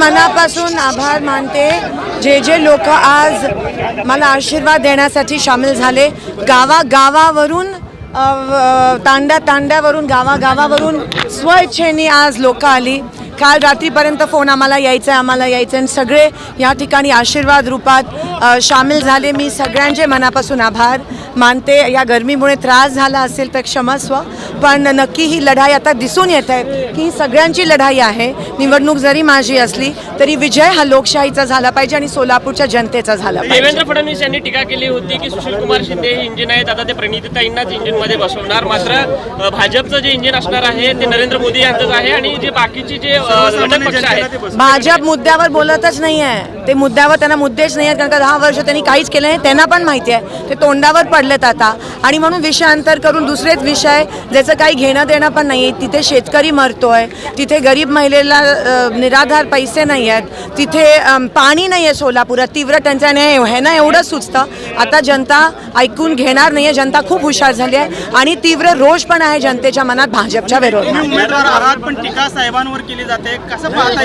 मनापासून आभार मानते. जे जे लोक आज मला आशीर्वाद देण्यासाठी सामील झाले गावागावावरून तांड्या तांड्यावरून गावागावावरून स्वइच्छेने आज लोक आली. काल रात्रीपर्यंत फोन आम्हाला यायचं आहे आम्हाला यायचं आहे. आणि सगळे या ठिकाणी आशीर्वाद रूपात सामील झाले. मी सगळ्यांचे मनापासून आभार. मानते या गरमीमुळे त्रास झाला असेल तर क्षमस्व पण नक्की ही लढाई आता दिसून येत आहे की ही सगळ्यांची लढाई आहे. निवडणूक जरी माझी असली तरी विजय हा लोकशाहीचा झाला पाहिजे आणि सोलापूरच्या जनतेचा झाला पाहिजे. देवेंद्र फडणवीस यांनी टीका केली होती की सुशील कुमार शिंदे हे इंजिन आहेत. आता ते प्रणितीताईंनाच इंजिनमध्ये बसवणार. मात्र भाजपचं जे इंजिन असणार आहे ते नरेंद्र मोदी यांचंच आहे आणि जे बाकीचे जे घटक पक्ष आहेत भाजप मुद्द्यावर बोलतच नाही आहे ते मुद्द्यावर त्यांना मुद्देच नाही आहेत कारण का दहा वर्ष त्यांनी काहीच केलं नाही त्यांना पण माहिती आहे. ते तोंडावर पडलेत आता. आणि म्हणून विषयांतर करून दुसरेच विषय ज्याचं काही घेणं देणं पण नाही आहे तिथे शेतकरी मरतोय तिथे गरीब महिलेला निराधार पैसे नाही आहेत तिथे पाणी नाही आहे सोलापुरात तीव्र टंचाई नाही आहे. ह्यानं एवढं सुचतं. आता जनता ऐकून घेणार नाही आहे जनता खूप हुशार झाली आहे आणि तीव्र रोष पण आहे जनतेच्या मनात भाजपच्या विरोधात.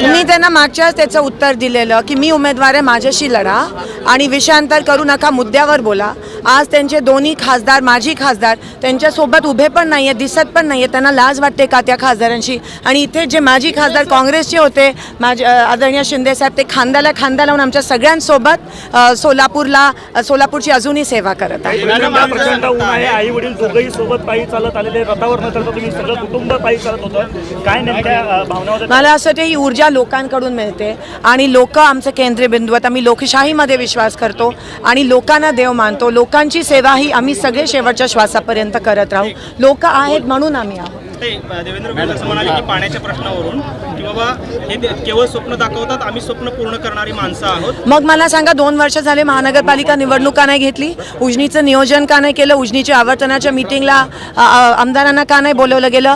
मी त्यांना मागच्याच त्याचं उत्तर दिलेलं की मी उमेदवार आहे माझ्याशी लढा आणि विषयांतर करू नका मुद्द्यावर बोला. आज त्यांचे दोन्ही खासदार माजी खासदार त्यांच्यासोबत उभे पण नाही आहेत दिसत पण नाही आहेत त्यांना लाज वाटते का त्या खासदारांची आणि इथे जे माजी खासदार काँग्रेसचे होते माझे आदरणीय शिंदे साहेब ते खांद्याला खांदा लावून आमच्या सगळ्यांसोबत सोलापूरला सोलापूरची अजूनही सेवा करत आहेत. पुण्याला प्रचंड ऊन आहे आई वडील दोघंही सोबत पायी चालत आलेले रथावर न चढता तुम्ही सगळं कुटुंब पायी चालत होतं. काय नेमक्या भावना मला असं वाटतं ही ऊर्जा लोकांकडून मिळते आणि लोक आमचे केंद्रीय बिंदू. आहेत आम्ही लोकशाहीमध्ये विश्वास करतो आणि लोकांना देव मानतो. लोकांची सेवा ही आम्ही सगळे शेवटच्या श्वासापर्यंत करत राहू. लोक आहेत म्हणून आम्ही आहोत. ते देवेंद्र असं म्हणाले की पाण्याच्या प्रश्नावरून की बाबा हे केवळ स्वप्न दाखवतात आम्ही स्वप्न पूर्ण करणारी माणसं आहोत. मग मला सांगा दोन वर्ष झाले महानगरपालिका निवडणूक का नाही घेतली उजनीचं नियोजन का नाही केलं उजनीच्या आवर्तनाच्या मिटिंगला अ, अ, आमदारांना का नाही बोलवलं गेलं?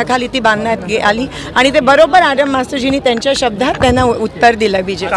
मार्गदर्शनाखाली ती बांधण्यात गे- आली. आणि ते बरोबर आर्यम मास्टरजींनी त्यांच्या शब्दात त्यांना उत्तर दिलं बीजेपी